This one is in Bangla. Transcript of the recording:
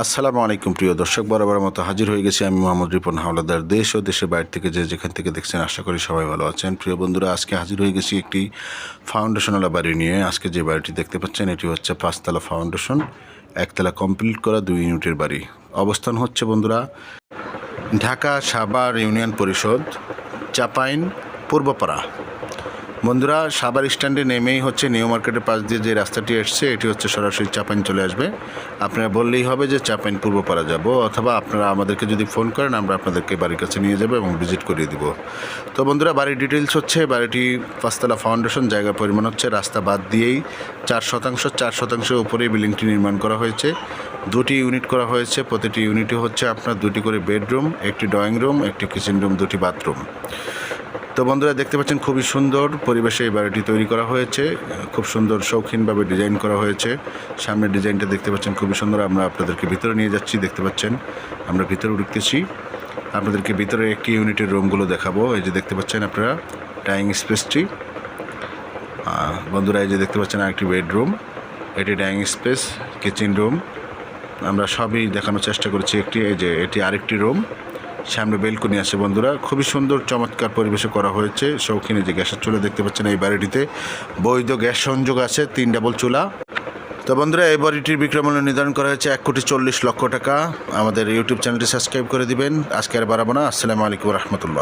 আসসালামু আলাইকুম, প্রিয় দর্শক, বরাবর মতো হাজির হয়ে গেছি আমি মোহাম্মদ রিপন, হাওলাদার দেশ ও দেশের বাইরে থেকে যে যেখান থেকে দেখছেন, আশা করি সবাই ভালো আছেন। প্রিয় বন্ধুরা, আজকে হাজির হয়ে গেছি একটি ফাউন্ডেশনওয়ালা বাড়ি নিয়ে। আজকে যে বাড়িটি দেখতে পাচ্ছেন, এটি হচ্ছে পাঁচতলা ফাউন্ডেশন, একতলা কমপ্লিট করা দুই ইউনিটের বাড়ি। অবস্থান হচ্ছে, বন্ধুরা, ঢাকা সাভার ইউনিয়ন পরিষদ, চাপাইন, পূর্বপাড়া। বন্ধুরা সাবার স্ট্যান্ডে নেমেই হচ্ছে নিউ মার্কেটের পাশ দিয়ে যে রাস্তাটি এসছে, এটি হচ্ছে সরাসরি চাপাইন চলে আসবে। আপনারা বললেই হবে যে চাপাইন পূর্বপাড়া যাব, অথবা আপনারা আমাদেরকে যদি ফোন করেন, আমরা আপনাদেরকে বাড়ির কাছে নিয়ে যাব এবং ভিজিট করিয়ে দিব। তো বন্ধুরা, বাড়ির ডিটেলস হচ্ছে, বাড়িটি পাঁচতলা ফাউন্ডেশন, জায়গা পরিমাণ হচ্ছে রাস্তা বাদ দিয়েই চার শতাংশ, চার শতাংশের উপরেই বিল্ডিংটি নির্মাণ করা হয়েছে। দুটি ইউনিট করা হয়েছে, প্রতিটি ইউনিটে হচ্ছে আপনার দুটি করে বেডরুম, একটি ড্রয়িং রুম, একটি কিচেন রুম, দুটি বাথরুম। তো বন্ধুরা দেখতে পাচ্ছেন খুবই সুন্দর পরিবেশে এই বাড়িটি তৈরি করা হয়েছে। খুব সুন্দর শৌখিনভাবে ডিজাইন করা হয়েছে। সামনের ডিজাইনটা দেখতে পাচ্ছেন খুবই সুন্দর। আমরা আপনাদেরকে ভিতরে নিয়ে যাচ্ছি, দেখতে পাচ্ছেন। আমরা ভিতরে উঠতেছি। আপনাদেরকে ভিতরে একটি ইউনিটের রুমগুলো দেখাবো। এই যে দেখতে পাচ্ছেন আপনারা, ডাইনিং স্পেসটি। বন্ধুরা, এই যে দেখতে পাচ্ছেন আরেকটি বেডরুম। এটি ডাইনিং স্পেস, কিচেন রুম। আমরা সবই দেখানোর চেষ্টা করেছি একটি, এই যে এটি আরেকটি রুম। সামনে বেলকনি আছে বন্ধুরা। খুবই সুন্দর, চমৎকার পরিবেশে করা হয়েছে। শৌখিনে যে গ্যাসের চুলা দেখতে পাচ্ছেন এই বাড়িটিতে। বৈধ গ্যাস সংযোগ আছে, তিন ডাবল চুলা। তো বন্ধুরা, এই বাড়িটির বিক্রমূল্য নির্ধারণ করা হয়েছে এক কোটি চল্লিশ লক্ষ টাকা। আমাদের ইউটিউব চ্যানেলটি সাবস্ক্রাইব করে দিবেন। আজকে আর বাড়াবো না। আসসালামু আলাইকুম রহমতুল্লাহ।